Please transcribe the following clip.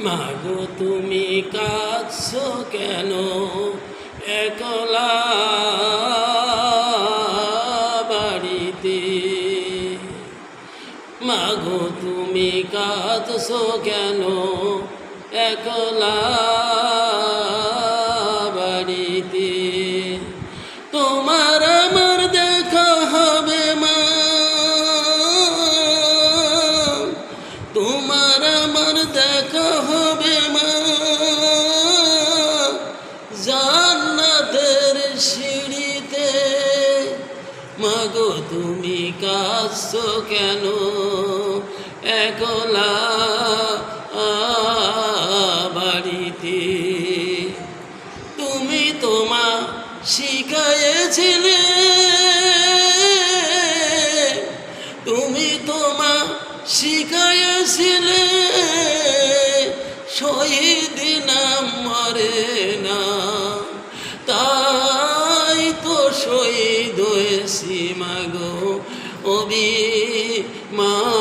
মাগো তুমি কাঁদছ কেন? একলা বাড়িতে। মাগো তুমি কাঁদছ কেন? একলা বাড়িতে। মাগো, তুমি কাঁদছ কেন? একলা বাড়িতে। তুমি তোমা শিখাইছিলে তুমি তোমা শিখাইছিলে শহীদ নাম মরে না। তাই তো শহীদ হয়েছি মাগো অভিমান। করো না